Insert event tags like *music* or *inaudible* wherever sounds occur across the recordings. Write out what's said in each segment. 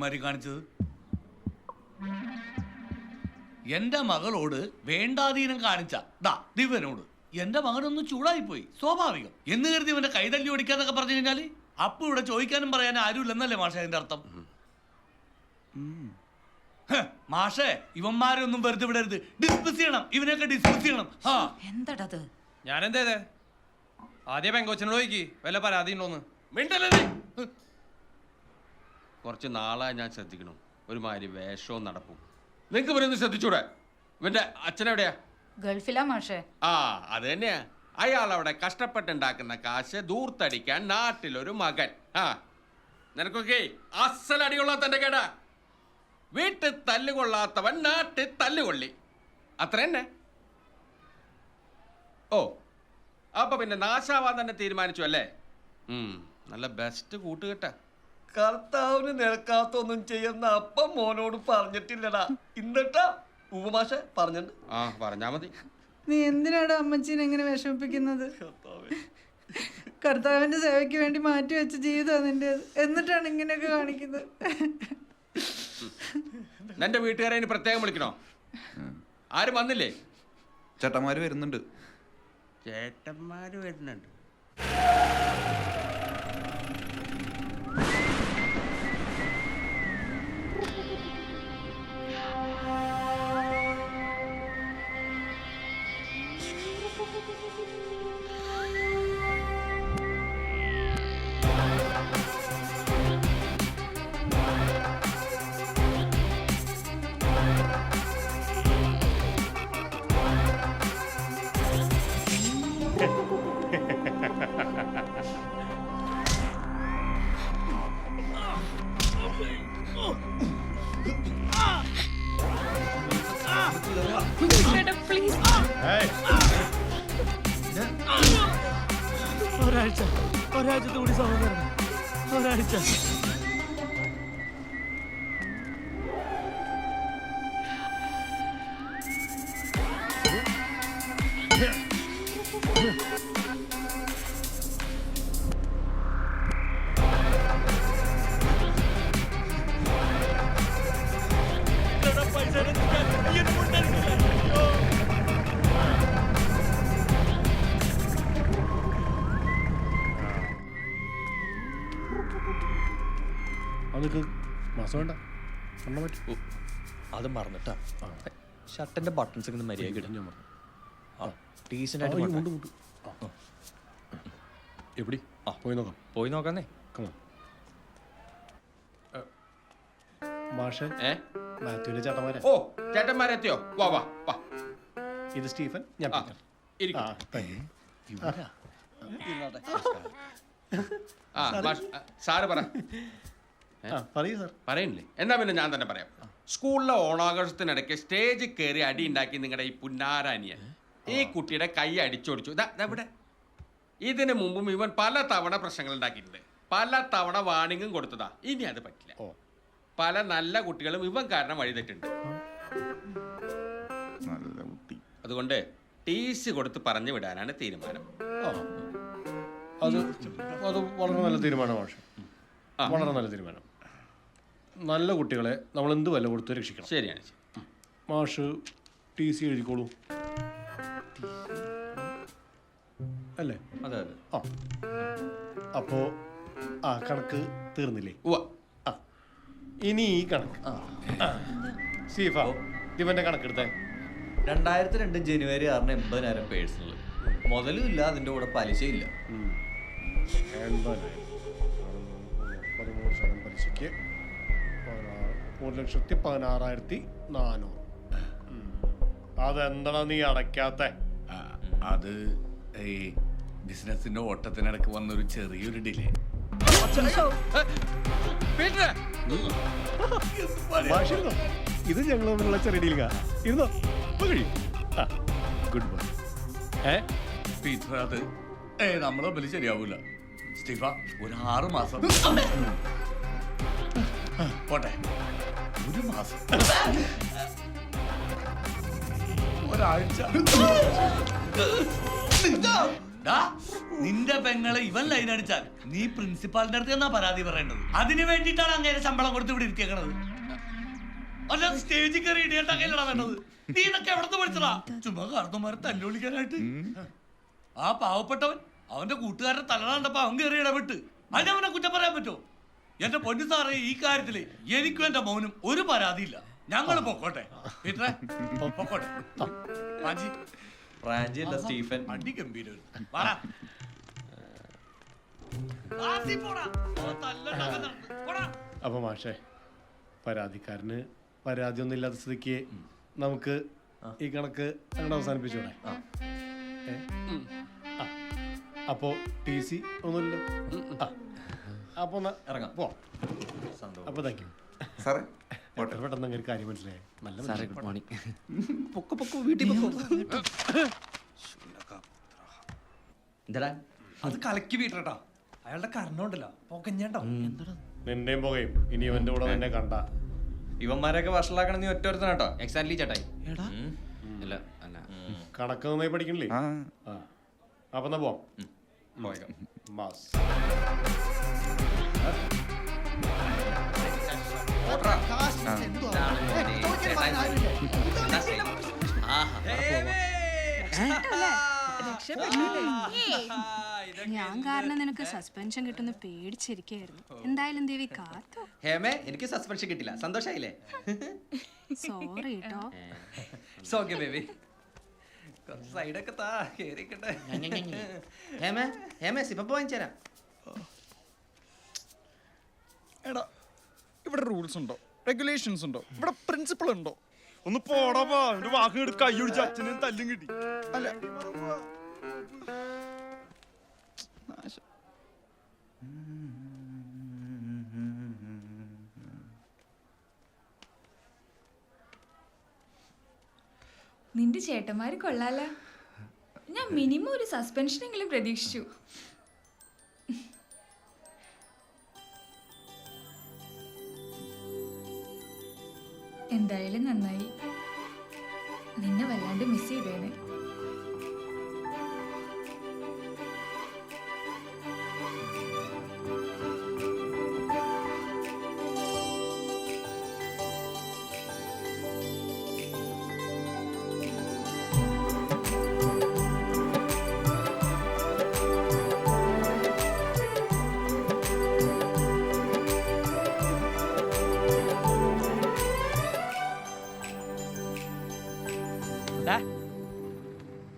മാഷകുമാരി കാണിച്ചത്? എന്റെ മകളോട് വേണ്ടാധീനം കാണിച്ച ദാ ദിവനോട് എന്റെ മകനൊന്ന് ചൂടായി പോയി സ്വാഭാവികം. എന്ന് കരുതി ഇവന്റെ കൈതല്ലി ഓടിക്കാന്നൊക്കെ പറഞ്ഞു കഴിഞ്ഞാൽ അപ്പൊ ഇവിടെ ചോദിക്കാനും പറയാനും ആരുമില്ലെന്നല്ലേ മാഷേ അതിന്റെ അർത്ഥം? മാഷേ ഇവന്മാരെ ഒന്നും വെറുതെ വിടരുത്. ഡിസ്മിസ് ചെയ്യണം ഇവനെയൊക്കെ ഡിസ്മിസ് ചെയ്യണം. ആ എന്തടത്? ഞാൻ എന്തേത് ആദ്യം പെങ്കോച്ചനോട് ചോദിക്കി വല്ല പരാതി ഉണ്ടോന്ന് മിണ്ടല്ലേ. കുറച്ച് നാളായി ഞാൻ ശ്രദ്ധിക്കണം ഒരുമാതിരി വേഷവും നടപ്പും. നിങ്ങൾക്ക് ഇവരൊന്ന് ശ്രദ്ധിച്ചൂടെ? ഇവന്റെ അച്ഛനെവിടെയാ ഗൾഫിലാ മാഷേ. ആ അത് തന്നെയാ. അയാൾ അവിടെ കഷ്ടപ്പെട്ടുണ്ടാക്കുന്ന കാശ് ദൂർത്തടിക്കാൻ നാട്ടിലൊരു മകൻ. ആ നിനക്കൊക്കെ അസലടിയുള്ള തന്റെ കേടാ. വീട്ടിൽ തല്ലുകൊള്ളാത്തവൻ നാട്ടിൽ തല്ലുകൊള്ളി. അത്ര തന്നെ. ഓ അപ്പൊ പിന്നെ നാശാവാൻ തന്നെ തീരുമാനിച്ചു അല്ലേ? നല്ല ബെസ്റ്റ് കൂട്ടുകെട്ടാ. കർത്താവിന് നിരക്കാത്തൊന്നും ചെയ്യുന്ന അപ്പം മോനോട് പറഞ്ഞിട്ടില്ലടാ. ഇന്നിട്ടാ ഉപമാഷ പറഞ്ഞിട്ടുണ്ട് ആ പറഞ്ഞാ മതി. നീ എന്തിനാണ് അമ്മച്ചീനെ എങ്ങനെ വിഷമിപ്പിക്കുന്നത്? കർത്താവിന്റെ സേവയ്ക്ക് വേണ്ടി മാറ്റി വെച്ച ജീവിതമാണ് നിന്റെ എന്നിട്ടാണ് ഇങ്ങനെയൊക്കെ കാണിക്കുന്നത്? നിന്റെ വീട്ടുകാരെ ഇനി പ്രത്യേകം വിളിക്കണോ? ആരും വന്നില്ലേ? ചേട്ടന്മാര് വരുന്നുണ്ട്. ചേട്ടന്മാര് വരുന്നുണ്ട്. ഒരാഴ്ച. ഒരാഴ്ചത്തെ കൂടി സമയം ഒരാഴ്ച. മാസം വേണ്ട. എണ്ണ പറ്റും? അത് മറന്നിട്ടാ. ഷർട്ടിന്റെ ബട്ടൺസ് ഇങ്ങനെ മര്യാദ ഇടും. ആ, ആയിട്ട് മുണ്ട് ആ. എവിടെ? ആ. പോയി നോക്കാം. പോയി നോക്കാന്നേ. കമാ മാഷെ. ഏ? മാത്യുവിന്റെ ചേട്ടന്മാരെ. ഓ ചേട്ടന്മാരെത്തിയോ? വാ വാ വാ. ഇത് സ്റ്റീഫൻ ഞാൻ ആ, പീറ്റർ ഇരിക്ക്. ആ സാറ് പറ. പറയൂ സാർ. പറയണില്ലേ? എന്നാ പിന്നെ ഞാൻ തന്നെ പറയാം. സ്കൂളിലെ ഓണാഘോഷത്തിനിടയ്ക്ക് സ്റ്റേജിൽ കയറി അടി ഉണ്ടാക്കി നിങ്ങളുടെ ഈ പുന്നാരാനിയൻ. ഈ കുട്ടിയുടെ കൈ അടിച്ചോടിച്ചു. ഇവിടെ. ഇതിനു മുമ്പും ഇവൻ പല തവണ പ്രശ്നങ്ങൾ ഉണ്ടാക്കിയിട്ടുണ്ട്. പല തവണ വാണിങ്ങും കൊടുത്തതാ. ഇനി അത് പറ്റില്ല. പല നല്ല കുട്ടികളും ഇവൻ കാരണം വഴിതെറ്റുണ്ട് നല്ല കുട്ടി. അതുകൊണ്ട് ടി സി കൊടുത്ത് പറഞ്ഞു വിടാനാണ് തീരുമാനം. ആ. അത് അത് വളരെ നല്ല തീരുമാനമാണ്. വളരെ നല്ല തീരുമാനം. നല്ല കുട്ടികളെ നമ്മൾ എന്ത് വില കൊടുത്ത് രക്ഷിക്കണം? ശരിയാണ് ശരി. മാഷ് ടി സി എഴുതിക്കോളൂ. അല്ലേ? അതെ അതെ. ആ. അപ്പോ ആ കണക്ക് തീർന്നില്ലേ? ഉവ്വ. ആ. ഇനി ഈ കണക്ക്. ആ. സീഫ കണക്ക് എടുത്തേ രണ്ടായിരത്തി രണ്ട് ജനുവരി ആറിന് എൺപതിനായിരം പേഴ്സണൽ മുതലും ഇല്ല അതിന്റെ കൂടെ പലിശയില്ല എൺപതിനായിരം. പതിമൂന്ന് ശതമാനം പലിശയ്ക്ക് പതിനാറ്. ഒരു ലക്ഷത്തി പതിനാറായിരത്തി നാനൂറ്. അതെന്താ നീ അടയ്ക്കാത്ത? അത് ഈ ബിസിനസിന്റെ ഓട്ടത്തിനിടക്ക് വന്നൊരു ചെറിയൊരു ഡിലേ. ഇത് ഞങ്ങൾ തമ്മിലുള്ള ചെറിയ ഡീലിങ്ങാ ഇരുന്നോ. ഗുഡ് ബൈ ഏ പീറ്റർ അത് ഏ നമ്മളെ ബലി ശരിയാവൂല. സ്റ്റീഫ ഒരു ആറ് മാസം. പോട്ടെ. ഒരു മാസം. ഒരാഴ്ച. നിന്റെ പെങ്ങളെ ഇവൻ ലൈൻ അടിച്ചാൽ നീ പ്രിൻസിപ്പാളിന്റെ അടുത്ത് എന്നാ പരാതി പറയേണ്ടത്? അതിന് വേണ്ടിയിട്ടാണ് അങ്ങനെ ശമ്പളം കൊടുത്ത് ഇവിടെ ഇരിക്കണത് അല്ല സ്റ്റേജിൽ കയറി ഇടിയണ്ടാക്കലടാ വേണ്ടത്? നീ ഇതൊക്കെ എവിടുന്ന് പഠിച്ചടാ ചുമ്മാ കാർന്നുമാരെ തല്ലുവിളിക്കാനായിട്ട് ആ പാവപ്പെട്ടവൻ അവന്റെ കൂട്ടുകാരുടെ തലടാണ്ടപ്പോ അവൻ കയറി ഇടപെട്ട് അവനെ കുറ്റം പറയാൻ പറ്റുമോ? എന്റെ പൊന്നു സാറേ ഈ കാര്യത്തിൽ എനിക്കും എന്റെ മൗനും ഒരു പരാതിയില്ല. ഞങ്ങൾ പൊക്കോട്ടെ. പീറ്ററെ പൊക്കോട്ടെ. മാജി റാഞ്ചി അല്ല സ്റ്റീഫൻ. അടി ഗംഭീരം. അപ്പൊ മാഷേ പരാതിക്കാരന് പരാതി ഒന്നും ഇല്ലാത്ത സ്ഥിതിക്ക് നമുക്ക് ഈ കണക്ക് അങ്ങോട്ട് അവസാനിപ്പിച്ചൂടെ. അപ്പോ ടി സി ഒന്നുമില്ല. അപ്പൊ എന്നാ ഇറങ്ങാം. പോ. സന്തോഷം. അപ്പൊ താങ്ക് യു സാറേ എത്ര പെട്ടെന്ന് അങ്ങനെ കാര്യം മനസ്സിലായി. നല്ല സാറേ ഗുഡ് മോർണിംഗ് പൊക്ക പൊക്ക വീട്ടിൽ പൊക്കോ. എന്താടാ? അത് കലക്കി വീട്ടട്ടാ അയാളുടെ കർണമുണ്ടല്ലോ പൊക്കഞ്ഞേട്ടോ നിന്റെയും പുകയും. ഇനി ഇവന്റെ കൂടെ തന്നെ കണ്ട. ഇവന്മാരെയൊക്കെ വഷളാക്കണം നീ ഒറ്റ കേട്ടോ എക്സാക്ട്ലി ചേട്ടായി അല്ല അല്ല. കണക്ക് നന്നായി പഠിക്കണില്ലേ? അപ്പൊ എന്നാ പോവാം പോയേക്കാം. മാസ് ഞാൻ കാരണം നിനക്ക് സസ്പെൻഷൻ കിട്ടുന്ന പേടിച്ചിരിക്കായിരുന്നു എന്തായാലും ദേവി കാത്തു. ഹേമേ എനിക്ക് സസ്പെൻഷൻ കിട്ടില്ല. സന്തോഷായില്ലേ? സോറി കേട്ടോ ഓക്കെ ബേബി. സൈഡൊക്കെ താ കേറിക്കട്ടെ. ഹേമേ ഹേമേ സിപ്പ വാങ്ങിച്ചു തരാം എടാ ഇവിടെ റൂൾസ് ഉണ്ടോ? റെഗുലേഷൻസ് ഉണ്ടോ? ഇവിടെ പ്രിൻസിപ്പിൾ ഉണ്ടോ? ഒന്ന് പോടാ വാ ഒരു വാക്ക് എടുത്ത് കൈ ഒടിച്ച് അച്ഛനും തല്ലും കിട്ടി. അല്ല. നാശം. നിന്റെ ചേട്ടന്മാര് കൊള്ളാല. ഞാൻ മിനിമം ഒരു സസ്പെൻഷനെങ്കിലും പ്രതീക്ഷിച്ചു. എന്തായാലും നന്നായി.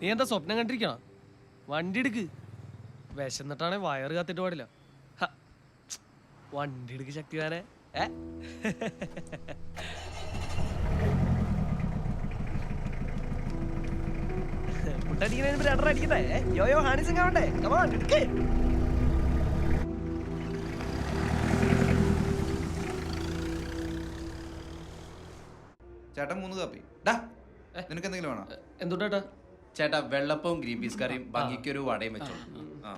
നീ എന്താ സ്വപ്നം കണ്ടിരിക്കണ? വണ്ടി എടുക്ക്. വിശന്നിട്ടാണെ വയറ് കത്തിട്ട് പാടില്ല. വണ്ടി എടുക്ക് ശക്തിവാനെ ഏ? രണ്ടര? യോ ആവണ്ടേ? എടുക്കേ. ചേട്ടൻ മൂന്ന് കാപ്പി. ഡാ നിനക്ക് എന്തെങ്കിലും വേണോ? എന്തുട്ടാ ചേട്ടാ വെള്ളപ്പവും ഗ്രീൻ പീസ് കറിയും ഭംഗിക്കൊരു വടയും വെച്ചോ ആ.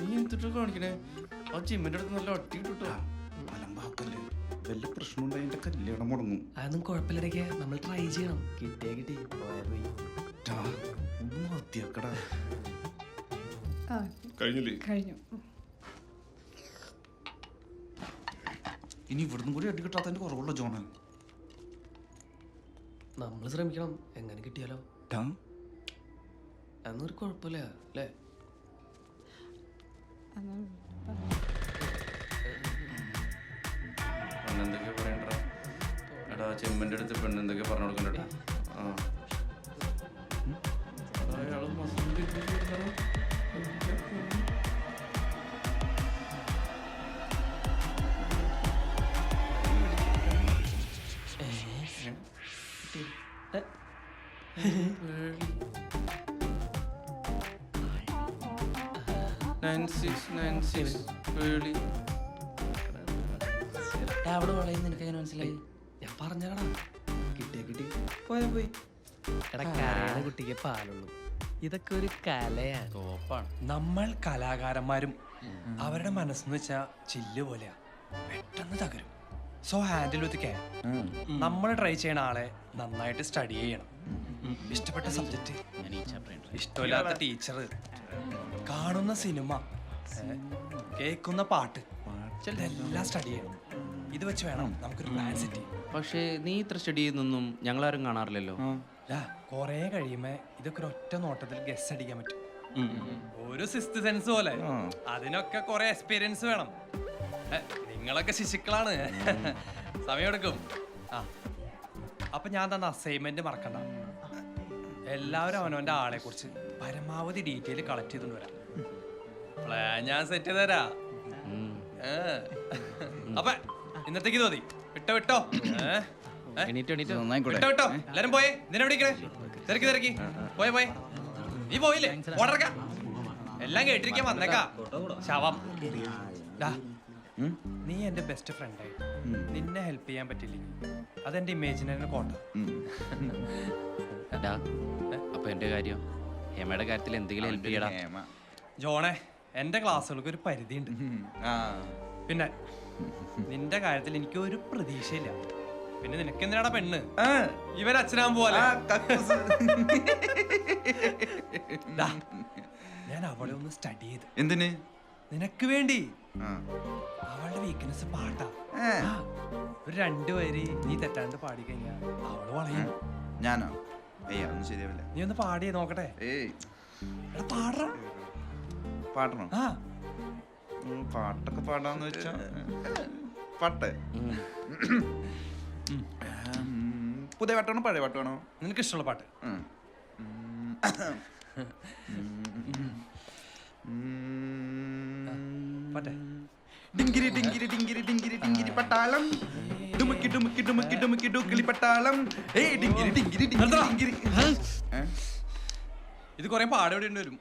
നീ എന്തിട്ട് കാണിക്കണേ? ആ ജിമ്മിന്റെ അടുത്ത് നല്ല അലമ്പാക്കല്ലേ. വല്ല പ്രശ്നം ഉണ്ടായി എന്റെ കല്യാണം മുടങ്ങും. അതൊന്നും കുഴപ്പമില്ലടക്കെ നമ്മൾ ട്രൈ ചെയ്യണം. കിട്ടിയാ കിട്ടി. പോയാ പോയി. ടാ, ഒന്ന് മതിയാക്കടാ ആ കഴിഞ്ഞില്ലേ? കഴിഞ്ഞു. ഇനി ഇവിടുന്ന് കൂടി അടി കിട്ടാത്തതിന്റെ കുറവുള്ള ജോണ്. നമ്മൾ ശ്രമിക്കണം. എങ്ങനെ കിട്ടിയാലോ? എന്നൊരു കുഴപ്പമില്ല അല്ലേ? പെണ്ണെന്തൊക്കെ പറയണ്ട? എടാ ചെമ്മിന്റെ അടുത്ത് പെണ്ണെന്തൊക്കെ പറഞ്ഞു കൊടുക്കണ്ടടാ nine six nine six Pearle അവിടെ വളയുന്ന നിനക്ക് എങ്ങനെ മനസ്സിലായി? ഞാൻ പറഞ്ഞടാ കിട്ടിയ കിട്ടി പോയ പോയി. എടാ കരയുടെ കുട്ടിക്ക് പാലുള്ളൂ. ഇതൊക്കെ ഒരു കലയാണ്. തോപ്പാണ് നമ്മൾ കലാകാരന്മാരും അവരുടെ മനസ്സെന്ന് വെച്ചാ ചില്ല് പോലെയാ. പെട്ടെന്ന് തകരും. സോ ഹാൻഡിൽ വിത്ത് കെയർ നമ്മൾ ട്രൈ ചെയ്യണ ആളെ നന്നായിട്ട് സ്റ്റഡി ചെയ്യണം. ഇഷ്ടപ്പെട്ട സബ്ജക്റ്റ് ഇഷ്ടമില്ലാത്ത ടീച്ചർ കാണുന്ന സിനിമ. കേൾക്കുന്ന പാട്ട്. ഇതെല്ലാം സ്റ്റഡി ചെയ്യണം. ഇത് വെച്ച് വേണം നമുക്കൊരു പ്ലാൻ സെറ്റ് ചെയ്യാം പക്ഷേ നീ ഇത്ര സ്റ്റഡി ചെയ്യുന്നൊന്നും ഞങ്ങളാരും കാണാറില്ലല്ലോ? കൊറേ കഴിയുമ്പോ ഇതൊക്കെ ഒരു ഒറ്റ നോട്ടത്തിൽ ഗസ് അടിക്കാൻ പറ്റും. ഒരു സിസ്റ്റ് സെൻസ് പോലെ അതിനൊക്കെ കുറെ എക്സ്പീരിയൻസ് വേണം. നിങ്ങളൊക്കെ ശിശുക്കളാണ്. സമയമെടുക്കും. ആ. അപ്പൊ ഞാൻ തന്ന അസൈൻമെന്റ് മറക്കണ്ട. എല്ലാവരും അവനവന്റെ ആളെ കുറിച്ച് പരമാവധി ഡീറ്റെയിൽ കളക്ട് ചെയ്തുകൊണ്ട് വരാം. പ്ലാൻ ഞാൻ സെറ്റ് ചെയ്ത് തരാ. അപ്പൊ ഇന്നത്തേക്ക് ഇത് മതി. വിട്ടോ വിട്ടോ. വിട്ടോ വിട്ടോ. എല്ലാരും പോയേ? ഇതിനെ വിളിക്കണേ തിരക്കി തിരക്കി. പോയെ പോയെ. നീ പോയില്ലേ? എല്ലാം കേട്ടിരിക്കാൻ വന്നേക്കാ. ശവം. ഡാ, നീ എന്റെ ബെസ്റ്റ് ഫ്രണ്ട് ആയി. നിന്നെ ഹെൽപ്പ് ചെയ്യാൻ പറ്റില്ലെങ്കിൽ അതെന്റെ ഇമേജിനെ കോട്ട അപ്പൊ എന്റെ കാര്യം? ഹേമയുടെ കാര്യത്തിൽ എന്തെങ്കിലും ഹെൽപ്പ് ചെയ്യടാ. ജോണേ എന്റെ ക്ലാസ്സുകൾക്ക് ഒരു പരിധിയുണ്ട്. പിന്നെ നിന്റെ കാര്യത്തിൽ എനിക്ക് ഒരു പ്രതീക്ഷയില്ല. പിന്നെ നിനക്ക് എന്തിനാടാ പെണ്ണ്? ഇവൻ അച്ഛനാൻ പോലെ ഞാൻ അവളെ ഒന്ന് സ്റ്റഡി ചെയ്ത്. എന്തിന്? നിനക്ക് വേണ്ടി. ആ. അവളുടെ വീക്ക്നെസ് പാട്ടാ. ഒരു രണ്ടു വരി നീ തെറ്റാണ്ട് പാടി കഴിഞ്ഞാ അവൾ വളയും. ഞാനോ? ഏയ് അതൊന്നും ശരിയാവില്ല. നീ ഒന്ന് പാടിയേ നോക്കട്ടെ. ഏയ്. എടാ പാടറ പാടണോ? ആ. പാട്ടൊക്കെ പാടാന്ന് വെച്ചാ. പാട്ട്. പുതിയ പാട്ടാണോ പഴയ പാട്ടാണോ? നിനക്ക് ഇഷ്ടമുള്ള പാട്ട്. ഉം. *laughs* പാട്ടെ ഡിങ്കിരി ഡിങ്കിരി ഡിങ്കിരി ഡിങ്കിരി ഡിങ്കിരി പട്ടാളം. ഡുമുക്കി ഡുമുക്കി ഡുമുക്കി ഡുമുക്കി ഡുക്കിളി പട്ടാളം. ഏയ് ഡിങ്കിരി ഡിങ്കിരി ഡിങ്കിരി ഡിങ്കിരി. ഏ? ഇത് കുറെ പാടവിടെ വരും.